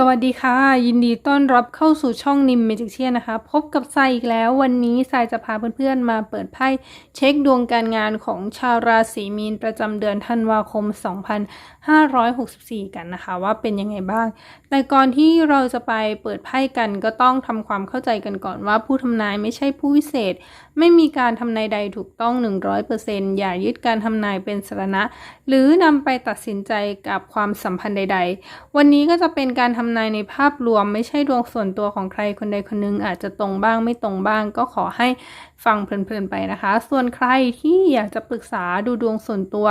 สวัสดีค่ะ ยินดีต้อนรับเข้าสู่ช่องนิมเมจิกเชียนะคะ พบกับทรายอีกแล้ววันนี้ทรายจะพาเพื่อนๆมาเปิดไพ่เช็คดวงการงานของชาวราศีมีนประจำเดือนธันวาคม 2564 กันนะคะ ว่าเป็นยังไงบ้าง แต่ก่อนที่เราจะไปเปิดไพ่กันก็ต้องทำความเข้าใจกันก่อนว่าผู้ทำนายไม่ใช่ผู้วิเศษ ไม่มีการทำนายใดถูกต้อง 100%อย่ายึดการทำนายเป็นสาระหรือนำไปตัดสินใจกับความสัมพันธ์ใด ๆ วันนี้ก็จะเป็นการทำำนายในภาพรวมไม่ใช่ดวงส่วนตัวของใครคนใดคนหนึงอาจจะตรงบ้างไม่ตรงบ้าง ก็ขอให้ฟังเพลินๆไปนะคะ ส่วนใครที่อยากจะปรึกษาดูดวงส่วนตัว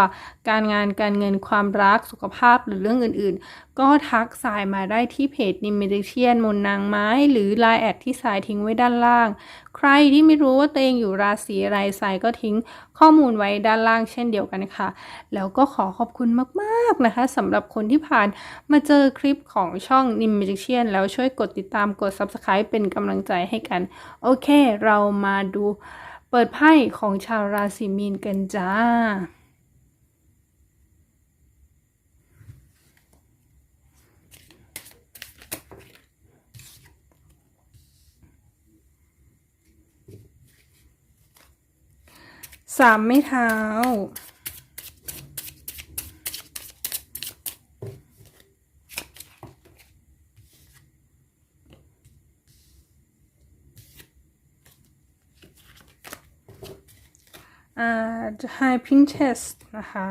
การงานการเงินความรักสุขภาพหรือเรื่องอื่นๆ ก็ทักสายมาได้ที่เพจนิมเมดิเชียนมนนางไม้ หรือไลน์แอดที่สายทิ้งไว้ด้านล่าง ใครที่ไม่รู้ว่าตัวเองอยู่ราศีอะไรสายก็ทิ้งข้อมูลไว้ด้านล่างเช่นเดียวกันค่ะ แล้วก็ขอขอบคุณมากๆนะคะสำหรับคนที่ผ่านมาเจอคลิปของช่องนิมเมดิเชียนแล้วช่วยกดติดตามกด Subscribe เป็นกำลังใจให้กัน โอเค เรามาดูเปิดไพ่ของชาวราศีมีนกันจ้าสามไม่เท้า อ่า High Princess นะคะ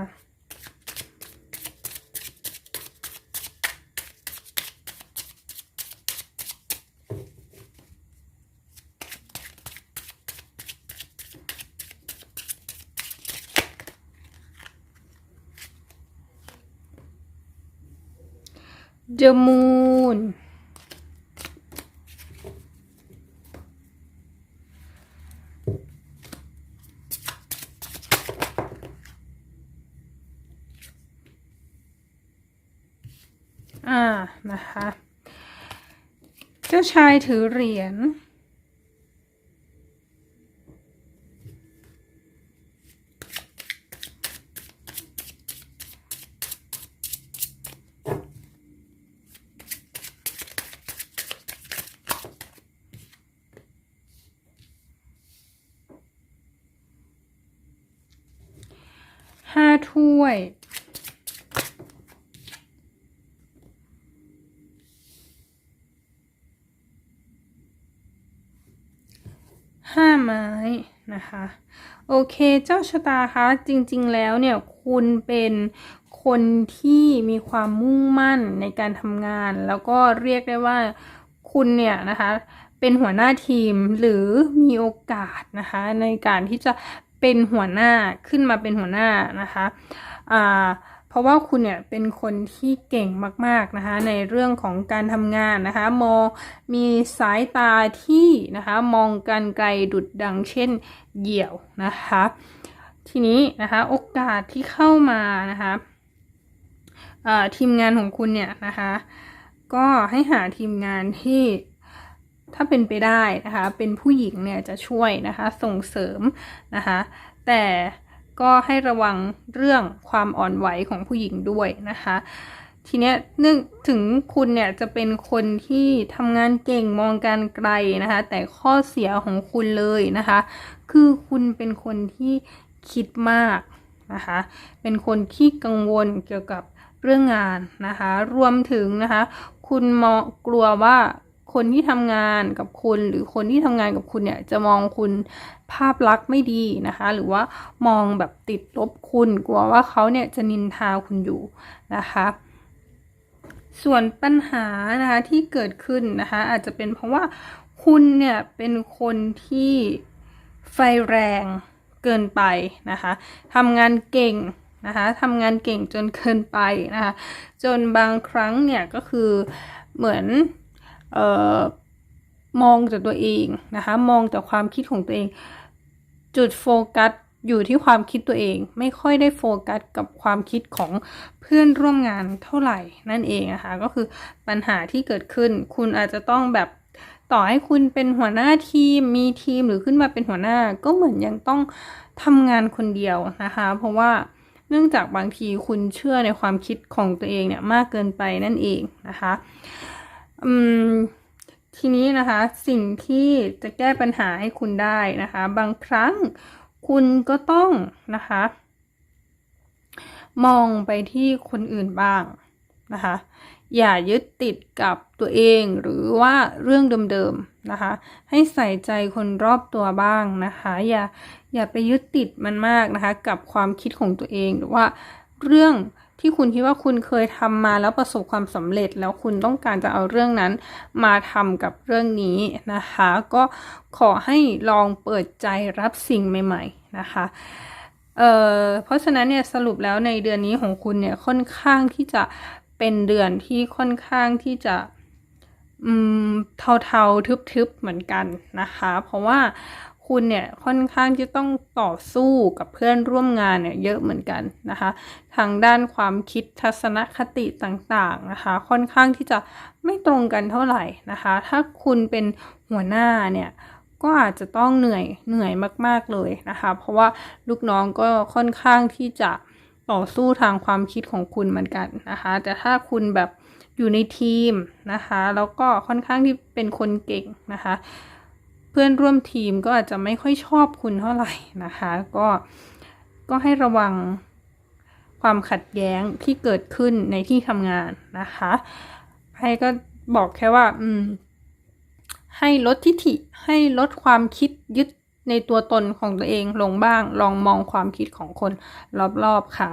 The Moon อ่ อ่านะคะ เจ้าชายถือเหรียญห้าถ้วย ห้า ไม้นะคะ โอเคเจ้าชะตาคะจริงๆแล้วเนี่ยคุณเป็นคนที่มีความมุ่งมั่นในการทำงาน แล้วก็เรียกได้ว่าคุณเนี่ยนะคะเป็นหัวหน้าทีมหรือมีโอกาสนะคะในการที่จะเป็นหัวหน้าขึ้นมาเป็นหัวหน้านะคะอ่า เพราะว่าคุณเนี่ยเป็นคนที่เก่งมากๆนะคะในเรื่องของการทำงานนะคะมองมีสายตาที่นะคะมองกันไกลดุดดังเช่นเหยี่ยวนะคะทีนี้นะคะโอกาสที่เข้ามานะคะทีมงานของคุณเนี่ยนะคะก็ให้หาทีมงานที่ถ้าเป็นไปได้นะคะเป็นผู้หญิงเนี่ยจะช่วยนะคะส่งเสริมนะคะแต่ ก็ให้ระวังเรื่องความอ่อนไหวของผู้หญิงด้วยนะคะ ทีเนี้ยนึกถึงคุณเนี่ยจะเป็นคนที่ทำงานเก่งมองการไกลนะคะ แต่ข้อเสียของคุณเลยนะคะ คือคุณเป็นคนที่คิดมากนะคะ เป็นคนที่กังวลเกี่ยวกับเรื่องงานนะคะ รวมถึงนะคะ คุณมองกลัวว่า คนที่ทำงานกับคุณหรือคนที่ทำงานกับคุณเนี่ยจะมองคุณภาพลักษณ์ไม่ดีนะคะ หรือว่ามองแบบติดลบคุณกลัวว่าเขาเนี่ยจะนินทาคุณอยู่นะคะส่วนปัญหานะคะที่เกิดขึ้นนะคะอาจจะเป็นเพราะว่าคุณเนี่ยเป็นคนที่ไฟแรงเกินไปนะคะทำงานเก่งนะคะทำงานเก่งจนเกินไปนะคะจนบางครั้งเนี่ยก็คือเหมือน มองจากตัวเองนะคะ มองจากความคิดของตัวเอง จุดโฟกัสอยู่ที่ความคิดตัวเอง ไม่ค่อยได้โฟกัสกับความคิดของเพื่อนร่วมงานเท่าไหร่นั่นเองนะคะ ก็คือปัญหาที่เกิดขึ้น คุณอาจจะต้องแบบต่อให้คุณเป็นหัวหน้าทีมมีทีมหรือขึ้นมาเป็นหัวหน้าก็เหมือนยังต้องทำงานคนเดียวนะคะ เพราะว่าเนื่องจากบางทีคุณเชื่อในความคิดของตัวเองเนี่ยมากเกินไปนั่นเองนะคะ ทีนี้นะคะสิ่งที่จะแก้ปัญหาให้คุณได้นะคะ บางครั้งคุณก็ต้องนะคะ มองไปที่คนอื่นบ้างนะคะ อย่ายึดติดกับตัวเองหรือว่าเรื่องเดิมๆนะคะ ให้ใส่ใจคนรอบตัวบ้างนะคะ อย่าอย่าไปยึดติดมันมากนะคะ กับความคิดของตัวเองหรือว่าเรื่อง ที่คุณคิดว่าคุณเคยทำมาแล้วประสบความสำเร็จ แล้วคุณต้องการจะเอาเรื่องนั้นมาทำกับเรื่องนี้นะคะ ก็ขอให้ลองเปิดใจรับสิ่งใหม่ ๆนะคะเเพราะฉะนั้นเนี่ยสรุปแล้วในเดือนนี้ของคุณเนี่ยค่อนข้างที่จะเป็นเดือนที่ค่อนข้างที่จะอืมเทาๆทึบๆเหมือนกันนะคะ เพราะว่า คุณเนี่ยค่อนข้างจะต้องต่อสู้กับเพื่อนร่วมงานเนี่ยเยอะเหมือนกันนะคะ ทางด้านความคิดทัศนคติต่างๆนะคะ ค่อนข้างที่จะไม่ตรงกันเท่าไหร่นะคะ ถ้าคุณเป็นหัวหน้าเนี่ยก็อาจจะต้องเหนื่อยเหนื่อยมาก ๆเลยนะคะ เพราะว่าลูกน้องก็ค่อนข้างที่จะต่อสู้ทางความคิดของคุณเหมือนกันนะคะ แต่ถ้าคุณแบบอยู่ในทีมนะคะ แล้วก็ค่อนข้างที่เป็นคนเก่งนะคะ เพื่อนร่วมทีมก็อาจจะไม่ค่อยชอบคุณเท่าไหร่นะคะ ก็ก็ให้ระวังความขัดแย้งที่เกิดขึ้นในที่ทำงานนะคะให้ก็บอกแค่ว่า อืม ให้ลดทิฐิให้ลดความคิดยึดในตัวตนของตัวเองลงบ้าง ลองมองความคิดของคนรอบๆค่ะ